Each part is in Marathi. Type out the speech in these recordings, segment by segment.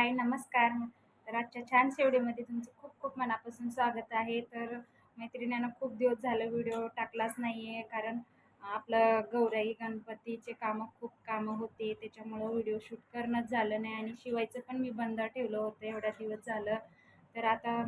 हाय नमस्कार. तर आजच्या छान शेवडीमध्ये तुमचं खूप खूप मनापासून स्वागत आहे. तर मैत्रिणींना खूप दिवस झालं व्हिडिओ टाकलाच नाही आहे कारण आपलं गौराई गणपतीचे कामं खूप कामं होते. त्याच्यामुळं व्हिडिओ शूट करणंच झालं नाही आणि शिवायचं पण मी बंद ठेवलं होतं एवढ्या दिवस झालं. तर आता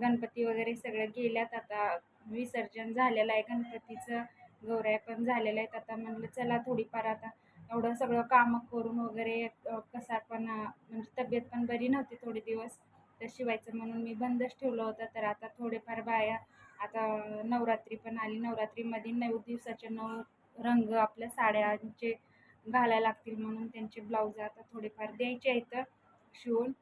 गणपती वगैरे सगळं गेल्यात. आता विसर्जन झालेलं आहे गणपतीचं गौराया पण झालेल्या आहेत आता म्हणलं चला थोडीफार आता एवढं सगळं कामं करून वगैरे कसा पण म्हणजे तब्येत पण बरी नव्हती थोडे दिवस. तर शिवायचं म्हणून मी बंदच ठेवलं होतं. तर आता थोडेफार बाया आता नवरात्री पण आली. नवरात्रीमध्ये नऊ दिवसाचे नऊ रंग आपल्या साड्यांचे घालायला लागतील म्हणून त्यांचे ब्लाऊज आता थोडेफार द्यायचे आहेत शिवून.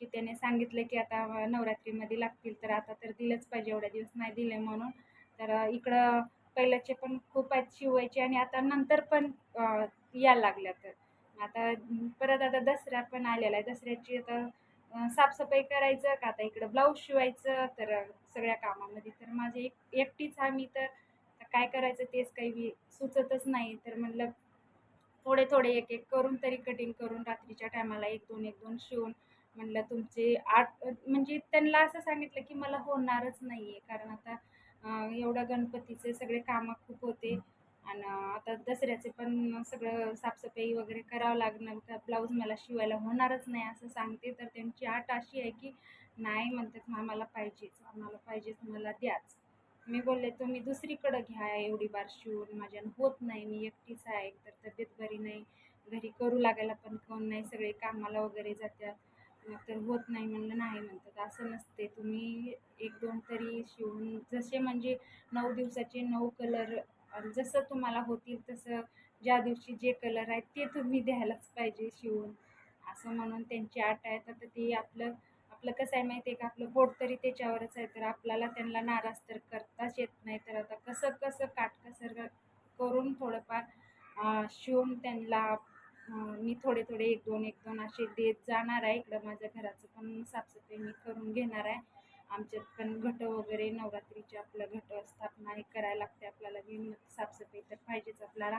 की त्याने सांगितलं की आता नवरात्रीमध्ये लागतील. तर आता तर दिलंच पाहिजे एवढ्या दिवस नाही दिले म्हणून. तर इकडं पहिल्याचे पण खूप आहेत शिवायचे आणि आता नंतर पण यायला लागल्या तर. आता परत आता दसरा पण आलेला आहे. दसऱ्याची आता साफसफाई करायचं का? आता इकडं ब्लाऊज शिवायचं तर सगळ्या कामामध्ये. तर माझे एक एकटीच हा मी तर आता काय करायचं तेच काही बी सुचतच नाही. तर म्हणलं थोडे थोडे एक एक करून तरी कटिंग करून रात्रीच्या टायमाला एक दोन एक दोन शिवून म्हणलं तुमचे आठ म्हणजे त्यांना असं सांगितलं की मला होणारच नाही आहे कारण आता एवढं गणपतीचे सगळे कामं खूप होते. आणि आता दसऱ्याचे पण सगळं साफसफाई वगैरे करावं लागणार. का ब्लाऊज मला शिवायला होणारच नाही असं सांगते. तर त्यांची आट अशी आहे की नाही म्हणतात आम्हाला पाहिजेच. आम्हाला पाहिजेच. मला द्याच. मी बोलले तुम्ही दुसरीकडं घ्या एवढी बार शिवून. माझ्यानं होत नाही. मी एकटीच आहे. एकतर तब्येत बरी नाही. घरी करू लागायला पण कोण नाही. सगळे कामाला वगैरे जातात. मग तर होत नाही म्हणलं नाही म्हणतात. असं नसते. तुम्ही एक दोन तरी शिवून. जसे म्हणजे नऊ दिवसाचे नऊ कलर जसं तुम्हाला होतील तसं ज्या दिवशी जे कलर आहेत ते तुम्ही द्यायलाच पाहिजे शिवून. असं म्हणून त्यांची आट आहे तर ते आपलं आपलं कसं आहे माहिती आहे का? आपलं बोट तरी त्याच्यावरच आहे. तर आपल्याला त्यांना नाराज तर करताच येत नाही. तर आता कसं कसं काटकसर करून थोडंफार शिवून त्यांना मी थोडे थोडे एक दोन एक दोन असे देत जाणार आहे इकडं माझ्या घराचं. पण साफसफाई मी करून घेणार आहे. आमच्यात पण घट वगैरे नवरात्रीचे आपलं घट स्थापना हे करायला लागते. आपल्याला विनत साफसफाई तर पाहिजेच आपल्याला.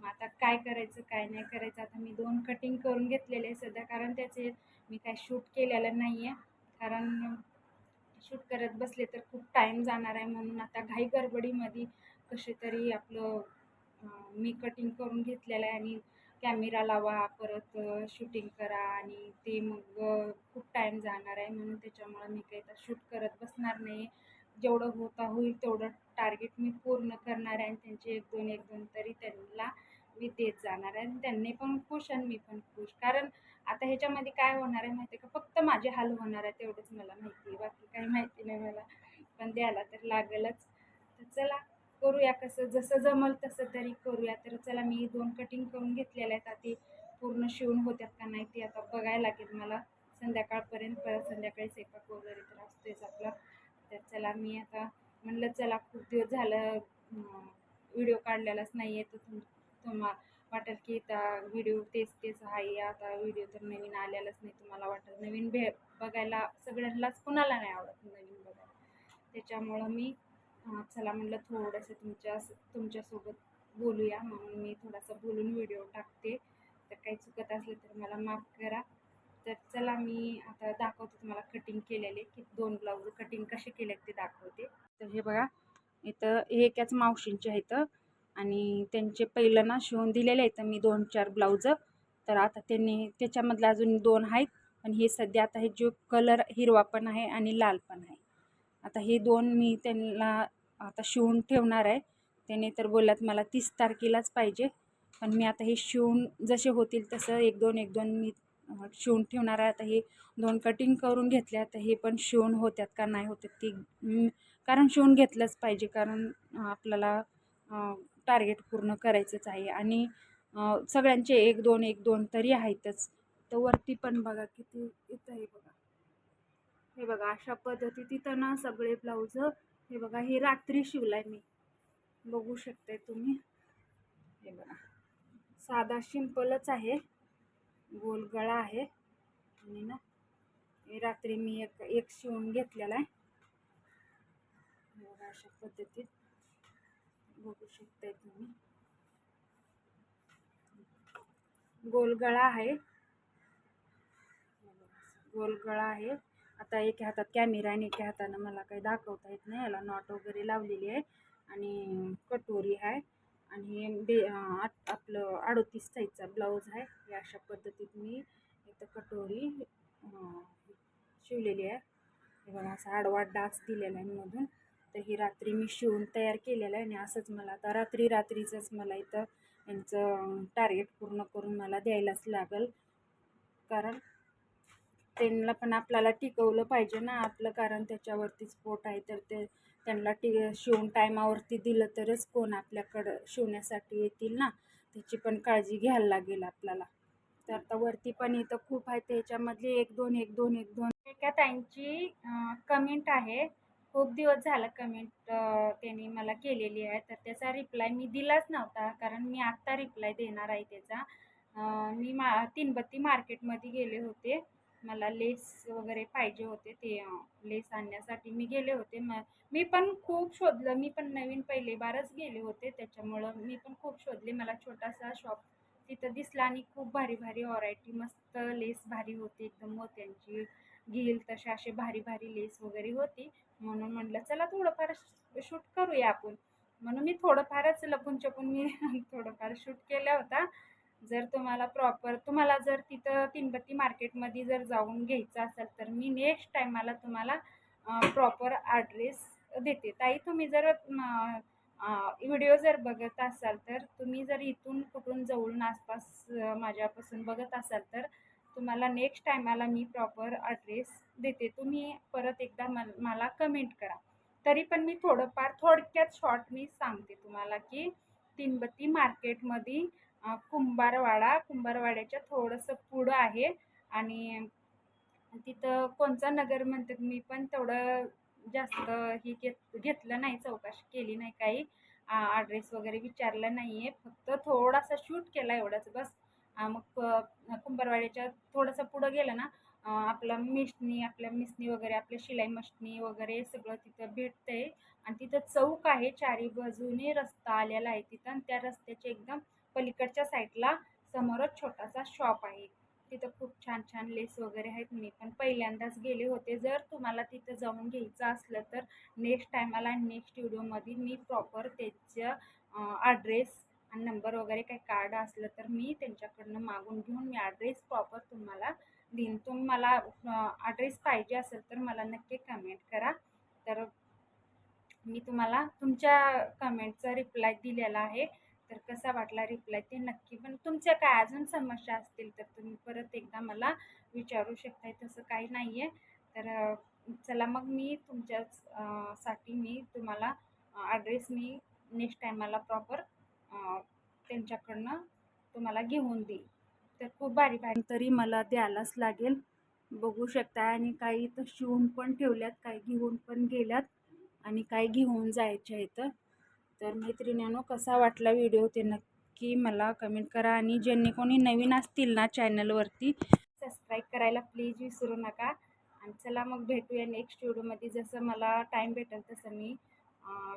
मग आता काय करायचं काय नाही करायचं? आता मी दोन कटिंग करून घेतलेले आहे सध्या. कारण त्याचे मी काय शूट केलेलं नाही आहे कारण शूट करत बसले तर खूप टाईम जाणार आहे. म्हणून आता घाई गडबडीमध्ये कसे तरी आपलं मी कटिंग करून घेतलेलं आहे. आणि कॅमेरा लावा परत शूटिंग करा आणि ते मग खूप टाईम जाणार आहे म्हणून त्याच्यामुळं मी काही तर शूट करत बसणार नाही. जेवढं होता होईल तेवढं टार्गेट मी पूर्ण करणार आहे आणि त्यांचे एक दोन एक दोन तरी त्यांना मी देत जाणार आहे आणि त्यांनी पण खुश आणि मी पण खुश. कारण आता ह्याच्यामध्ये काय होणार आहे माहिती आहे का? फक्त माझे हाल होणार आहे तेवढंच मला माहिती आहे. बाकी काही माहिती नाही मला. पण द्यायला तर लागेलच. तर चला. करूया कसं? जसं जमल तसं तरी करूया. तर चला मी दोन कटिंग करून घेतलेल्या आहेत. आता ते पूर्ण शिवून होत्यात का नाही ते आता बघायला लागेल मला. संध्याकाळपर्यंत परत संध्याकाळी स्वयंपाक वगैरे तर असतोच आपला. तर चला मी आता म्हणलं चला खूप दिवस झालं व्हिडिओ काढलेलाच नाही आहे तर तुम तुम्हा वाटेल की आता व्हिडिओ तेच तेच आहे. आता व्हिडिओ तर नवीन आलेलाच नाही. तुम्हाला वाटेल नवीन भे बघायला सगळ्यांनाच कुणाला नाही आवडत नवीन बघायला. त्याच्यामुळं मी चला म्हटलं थोडंसं तुमच्या तुमच्यासोबत बोलूया. म्हणून मी थोडासा बोलून व्हिडिओ टाकते. तर काही चुकत असलं तर मला माफ करा. तर चला मी आता दाखवते तुम्हाला कटिंग केलेले की दोन ब्लाऊज कटिंग कसे केले ते दाखवते. तर हे बघा इथं हे एकाच मावशींचे आहेत आणि त्यांचे पहिलं ना शिवून दिलेले आहेत. मी दोन चार ब्लाऊज तर आता त्यांनी त्याच्यामधले अजून दोन आहेत. पण हे सध्या आता हे जो कलर हिरवा पण आहे आणि लाल पण आहे. आता हे दोन मी त्यांना आता शिवून ठेवणार आहे. त्याने तर बोलल्यात मला तीस तारखेलाच पाहिजे. पण मी आता हे शिवून जसे होतील तसं एक दोन एक दोन मी शिवून ठेवणार आहे. आता हे दोन कटिंग करून घेतल्या तर हे पण शिवून होत्यात का नाही होत्यात ती कारण शिवून घेतलंच पाहिजे. कारण आपल्याला टार्गेट पूर्ण करायचंच आहे. आणि सगळ्यांचे एक दोन एक दोन तरी आहेतच. तर वरती पण बघा किती इथं आहे बघा. हे बघा अशा पद्धती तिथं ना सगळे ब्लाऊज हे बघा हे रात्री शिवलाय मी. बघू शकताय तुम्ही. हे बघा साधा सिंपलच आहे. गोल गळा आहे. आणि ना हे रात्री मी एक एक शिवून घेतलेला आहे. हे बघा अशा पद्धतीत. बघू शकताय तुम्ही. गोल गळा आहे. गोल गळा आहे. आता एका हातात कॅमेरा आणि एका हातानं मला काही दाखवता येत नाही. याला नॉट वगैरे लावलेली आहे आणि कटोरी आहे. आणि बे आत- आपलं अडोतीस साईजचा ब्लाऊज आहे. या अशा पद्धतीत मी इथं कटोरी शिवलेली आहे. हे बघा असा आडवा डास दिलेला आहे मधून. तर ही रात्री मी शिवून तयार केलेलं आहे आणि असंच मला आता रात्री रात्रीचंच मला इथं यांचं टार्गेट पूर्ण करून मला द्यायलाच लागेल. कारण त्यांना पण आपल्याला टिकवलं पाहिजे ना आपलं कारण त्याच्यावरतीच पोट आहे. तर ते त्यांना टी शिवून टायमावरती दिलं तरच कोण आपल्याकडं शिवण्यासाठी येतील ना. त्याची पण काळजी घ्यायला लागेल आपल्याला. तर आता वरती पण इथं खूप आहे. त्याच्यामधले एक दोन एक दोन एक दोन. एका त्यांची कमेंट आहे. खूप दिवस झालं कमेंट त्यांनी मला केलेली आहे. तर त्याचा रिप्लाय मी दिलाच नव्हता कारण मी आत्ता रिप्लाय देणार आहे त्याचा. मी मा तीनबत्ती मार्केटमध्ये गेले होते. मला लेस वगैरे पाहिजे होते ते लेस आणण्यासाठी मी गेले होते. म मी पण खूप शोधलं. मी पण नवीन पहिले बारच गेले होते. त्याच्यामुळं मी पण खूप शोधले. मला छोटासा शॉप तिथं दिसला आणि खूप भारी भारी व्हरायटी मस्त लेस भारी होती. एकदम मोत्यांची घेईल तसे असे भारी भारी लेस वगैरे होती. म्हणून म्हटलं चला थोडंफार शूट करूया आपण. म्हणून मी थोडंफारच लपून छपून मी थोडंफार शूट केला होता. जर तुम्हाला प्रॉपर तुम्हाला जर तिथं तीनबत्ती मार्केटमध्ये जर जाऊन घ्यायचं असेल तर मी नेक्स्ट टायमाला तुम्हाला प्रॉपर ॲड्रेस देते. ताई तुम्ही जर व्हिडिओ जर बघत असाल तर तुम्ही जर इथून कुठून जवळून आसपास माझ्यापासून बघत असाल तर तुम्हाला नेक्स्ट टायमाला मी प्रॉपर ॲड्रेस देते. तुम्ही परत एकदा मला कमेंट करा. तरी पण मी थोडंफार थोडक्यात शॉर्ट मी सांगते तुम्हाला की तीनबत्ती मार्केटमध्ये कुंभारवाडा. कुंभारवाड्याच्या थोडंसं पुढं आहे आणि तिथं कोणचा नगर म्हणतात मी पण तेवढं जास्त ही घेत घेतलं नाही चौकशी केली नाही काही. ॲड्रेस वगैरे विचारलं नाही आहे फक्त थोडासा शूट केला एवढंच बस. मग कुंभारवाड्याच्या थोडंसं पुढं गेलं ना आपला आपलं मिशनी आपल्या मिसनी वगैरे आपल्या शिलाई मशनी वगैरे सगळं तिथं भेटतंय. आणि तिथं चौक आहे चारी बाजूने रस्ता आलेला आहे तिथं आणि त्या रस्त्याचे एकदम पलीकडच्या साईडला समोरच छोटासा शॉप आहे. तिथं खूप छान छान लेस वगैरे आहेत. मी पण पहिल्यांदाच गेले होते. जर तुम्हाला तिथं जाऊन घ्यायचं असलं तर नेक्स्ट टायमाला नेक्स्ट व्हिडिओमध्ये मी प्रॉपर त्याचं ॲड्रेस आणि नंबर वगैरे काही कार्ड असलं तर मी त्यांच्याकडनं मागून घेऊन मी ॲड्रेस प्रॉपर तुम्हाला देईन. तुम्हाला ॲड्रेस पाहिजे असेल तर मला नक्की कमेंट करा. तर मी तुम्हाला तुमच्या कमेंटचा रिप्लाय दिलेला आहे. तर कसा वाटला रिप्लाय ते नक्की. पण तुमच्या काय अजून समस्या असतील तर तुम्ही परत एकदा मला विचारू शकताय. तसं काही नाही आहे तर चला मग मी तुमच्याच साठी मी तुम्हाला ॲड्रेस मी नेक्स्ट टायमाला प्रॉपर त्यांच्याकडनं तुम्हाला घेऊन देईल. तर खूप भारी भारी तरी मला द्यायलाच लागेल. बघू शकता आणि काही तर शिवून पण ठेवल्यात काही घेऊन पण गेल्यात आणि काही घेऊन जायच्या इथं तर मैत्रिणींनो कसा वाटला व्हिडिओ ते नक्की मला कमेंट करा आणि ज्यांनी कोणी नवीन असतील ना चॅनलवरती सबस्क्राईब करायला प्लीज विसरू नका. आणि चला मग भेटूया नेक्स्ट व्हिडिओमध्ये. जसं मला टाईम भेटेल तसं मी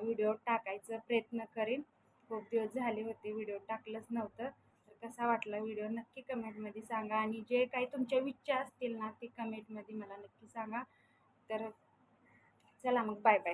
व्हिडिओ टाकायचा प्रयत्न करेन. खूप दिवस झाले होते व्हिडिओ टाकलंच नव्हतं. तर कसा वाटला व्हिडिओ नक्की कमेंटमध्ये सांगा. आणि जे काही तुमच्या इच्छा असतील ना ते कमेंटमध्ये मला नक्की सांगा. तर चला मग बाय बाय